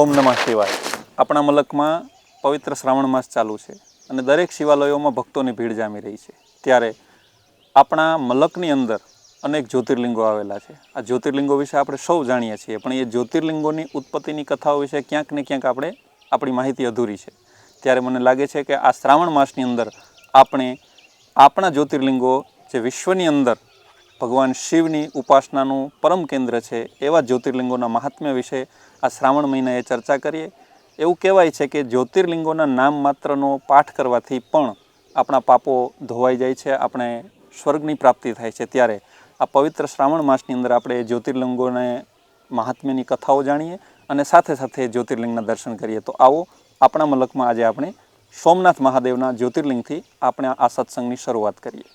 ઓમ નમઃ શિવાય. આપણા મલકમાં પવિત્ર શ્રાવણ માસ ચાલુ છે અને દરેક શિવાલયોમાં ભક્તોની ભીડ જામી રહી છે. ત્યારે આપણા મલકની અંદર અનેક જ્યોતિર્લિંગો આવેલા છે. આ જ્યોતિર્લિંગો વિશે આપણે સૌ જાણીએ છીએ, પણ એ જ્યોતિર્લિંગોની ઉત્પત્તિની કથાઓ વિશે ક્યાંક ને ક્યાંક આપણે આપણી માહિતી અધૂરી છે. ત્યારે મને લાગે છે કે આ શ્રાવણ માસની અંદર આપણે આપણા જ્યોતિર્લિંગો જે વિશ્વની અંદર ભગવાન શિવની ઉપાસનાનું પરમ કેન્દ્ર છે એવા જ્યોતિર્લિંગોના મહાત્મ્ય વિશે આ શ્રાવણ મહિનાએ ચર્ચા કરીએ. એવું કહેવાય છે કે જ્યોતિર્લિંગોના નામ માત્રનો પાઠ કરવાથી પણ આપણા પાપો ધોવાઈ જાય છે, આપણે સ્વર્ગની પ્રાપ્તિ થાય છે. ત્યારે આ પવિત્ર શ્રાવણ માસની અંદર આપણે જ્યોતિર્લિંગોને મહાત્મ્યની કથાઓ જાણીએ અને સાથે સાથે જ્યોતિર્લિંગના દર્શન કરીએ. તો આવો આપણા મલકમાં આજે આપણે સોમનાથ મહાદેવના જ્યોતિર્લિંગથી આપણે આ સત્સંગની શરૂઆત કરીએ.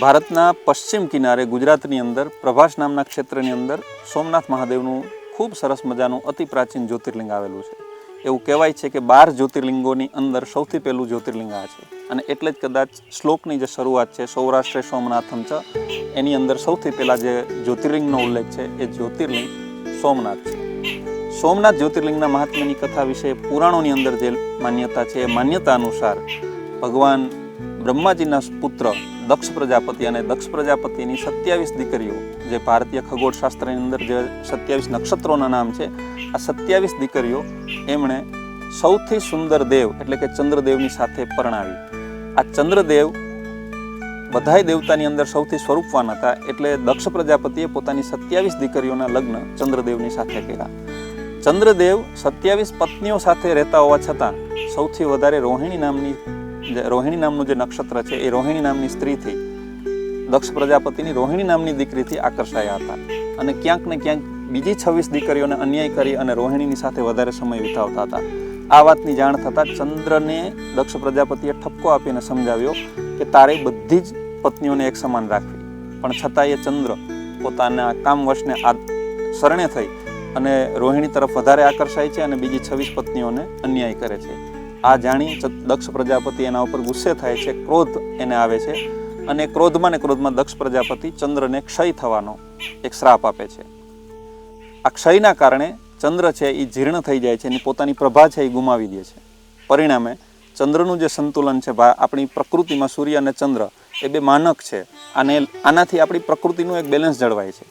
ભારતના પશ્ચિમ કિનારે ગુજરાતની અંદર, પ્રભાસ નામના ક્ષેત્રની અંદર સોમનાથ મહાદેવનું ખૂબ સરસ મજાનું અતિ પ્રાચીન જ્યોતિર્લિંગ આવેલું છે. એવું કહેવાય છે કે બાર જ્યોતિર્લિંગોની અંદર સૌથી પહેલું જ્યોતિર્લિંગ આ છે. અને એટલે જ કદાચ શ્લોકની જે શરૂઆત છે, સૌરાષ્ટ્રે સોમનાથમ ચ, એની અંદર સૌથી પહેલાં જે જ્યોતિર્લિંગનો ઉલ્લેખ છે, એ જ્યોતિર્લિંગ સોમનાથ છે. સોમનાથ જ્યોતિર્લિંગના મહાત્મ્યની કથા વિશે પુરાણોની અંદર જે માન્યતા છે, એ માન્યતા અનુસાર ભગવાન બ્રહ્માજીના પુત્ર દક્ષ પ્રજાપતિ અને દક્ષ પ્રજાપતિની સત્યાવીસ દીકરીઓ, જે ભારતીય ખગોળશાસ્ત્રની અંદર જે સત્યાવીસ નક્ષત્રોના નામ છે, આ સત્યાવીસ દીકરીઓ એમણે સૌથી સુંદર દેવ એટલે કે ચંદ્રદેવની સાથે પરણાવી. આ ચંદ્રદેવ બધાય દેવતાની અંદર સૌથી સ્વરૂપવાન હતા, એટલે દક્ષ પ્રજાપતિએ પોતાની સત્યાવીસ દીકરીઓના લગ્ન ચંદ્રદેવની સાથે કર્યા. ચંદ્રદેવ સત્યાવીસ પત્નીઓ સાથે રહેતા હોવા છતાં સૌથી વધારે રોહિણી નામની જે રોહિણી નામનું જે નક્ષત્ર છે, એ રોહિણી નામની સ્ત્રીથી, દક્ષ પ્રજાપતિની રોહિણી નામની દીકરીથી આકર્ષાયા હતા. અને ક્યાંક ને ક્યાંક બીજી છવ્વીસ દીકરીઓને અન્યાય કરી અને રોહિણીની સાથે વધારે સમય વિતાવતા હતા. આ વાતની જાણ થતાં ચંદ્રને દક્ષ પ્રજાપતિએ ઠપકો આપીને સમજાવ્યો કે તારે બધી જ પત્નીઓને એક સમાન રાખવી. પણ છતાં એ ચંદ્ર પોતાના કામવશને આ શરણે થઈ અને રોહિણી તરફ વધારે આકર્ષાય છે અને બીજી છવ્વીસ પત્નીઓને અન્યાય કરે છે. આ જાણી દક્ષ પ્રજાપતિ એના ઉપર ગુસ્સે થાય છે, ક્રોધ એને આવે છે અને ક્રોધમાં ને ક્રોધમાં દક્ષ પ્રજાપતિ ચંદ્રને ક્ષય થવાનો એક શ્રાપ આપે છે. આ ક્ષયના કારણે ચંદ્ર છે એ જીર્ણ થઈ જાય છે એની પોતાની પ્રભા છે એ ગુમાવી દે છે. પરિણામે ચંદ્રનું જે સંતુલન છે આપણી પ્રકૃતિમાં સૂર્ય અને ચંદ્ર એ બે માનક છે. અને આનાથી આપણી પ્રકૃતિનું એક બેલેન્સ જળવાય છે.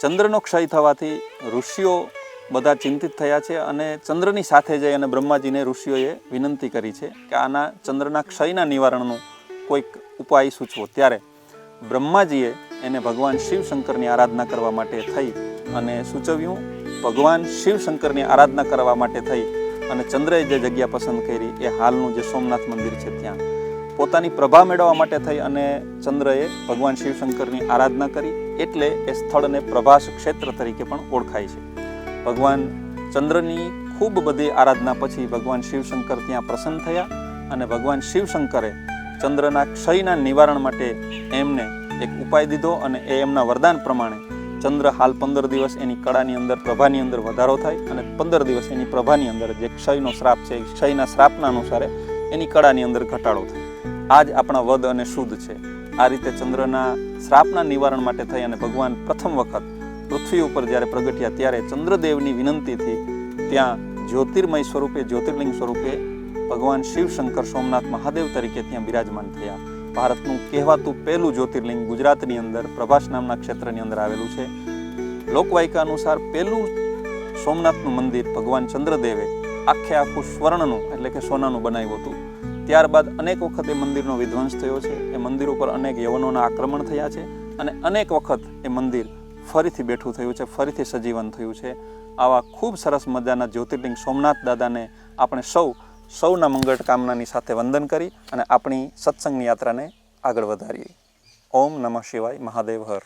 ચંદ્રનો ક્ષય થવાથી ઋષિઓ બધા ચિંતિત થયા છે અને ચંદ્રની સાથે જઈ અને બ્રહ્માજીને ઋષિઓએ વિનંતી કરી છે કે આના ચંદ્રના ક્ષયના નિવારણનું કોઈક ઉપાય સૂચવો. ત્યારે બ્રહ્માજીએ એને ભગવાન શિવશંકરની આરાધના કરવા માટે થઈ અને સૂચવ્યું, ભગવાન શિવશંકરની આરાધના કરવા માટે થઈ અને ચંદ્રએ જે જગ્યા પસંદ કરી એ હાલનું જે સોમનાથ મંદિર છે ત્યાં. પોતાની પ્રભા મેળવવા માટે થઈ અને ચંદ્રએ ભગવાન શિવશંકરની આરાધના કરી એટલે એ સ્થળને પ્રભાસ ક્ષેત્ર તરીકે પણ ઓળખાય છે. ભગવાન ચંદ્રની ખૂબ બધી આરાધના પછી ભગવાન શિવશંકર ત્યાં પ્રસન્ન થયા અને ભગવાન શિવશંકરે ચંદ્રના ક્ષયના નિવારણ માટે એમને એક ઉપાય દીધો અને એ એમના વરદાન પ્રમાણે ચંદ્ર હાલ પંદર દિવસ એની કળાની અંદર, પ્રભાની અંદર વધારો થાય અને પંદર દિવસ એની પ્રભાની અંદર જે ક્ષયનો શ્રાપ છે, ક્ષયના શ્રાપના અનુસારે એની કળાની અંદર ઘટાડો થાય. આ જ આપણા વદ અને શુદ્ધ છે. આ રીતે ચંદ્રના શ્રાપના નિવારણ માટે થઈ અને ભગવાન પ્રથમ વખત પૃથ્વી ઉપર જ્યારે પ્રગટ્યા ત્યારે ચંદ્રદેવની વિનંતીથી ત્યાં જ્યોતિર્મય સ્વરૂપે, જ્યોતિર્લિંગ સ્વરૂપે ભગવાન શિવશંકર સોમનાથ મહાદેવ તરીકે ત્યાં બિરાજમાન થયા. ભારતનું કહેવાતું પહેલું જ્યોતિર્લિંગ ગુજરાતની અંદર, પ્રભાસ નામના ક્ષેત્રની અંદર આવેલું છે. લોકવાયકા અનુસાર પહેલું સોમનાથનું મંદિર ભગવાન ચંદ્રદેવે આખે આખું સ્વર્ણનું, એટલે કે સોનાનું બનાવ્યું હતું. ત્યારબાદ અનેક વખત એ મંદિરનો વિધ્વંસ થયો છે. એ મંદિર ઉપર અનેક યવનોના આક્રમણ થયા છે અને અનેક વખત એ મંદિર ફરીથી બેઠું થયું છે, ફરીથી સજીવન થયું છે. આવા ખૂબ સરસ મજાના જ્યોતિર્લિંગ સોમનાથ દાદાને આપણે સૌ, સૌના મંગળ કામનાની સાથે વંદન કરી અને આપણી સત્સંગની યાત્રાને આગળ વધારીએ. ઓમ નમઃ શિવાય, મહાદેવ હર.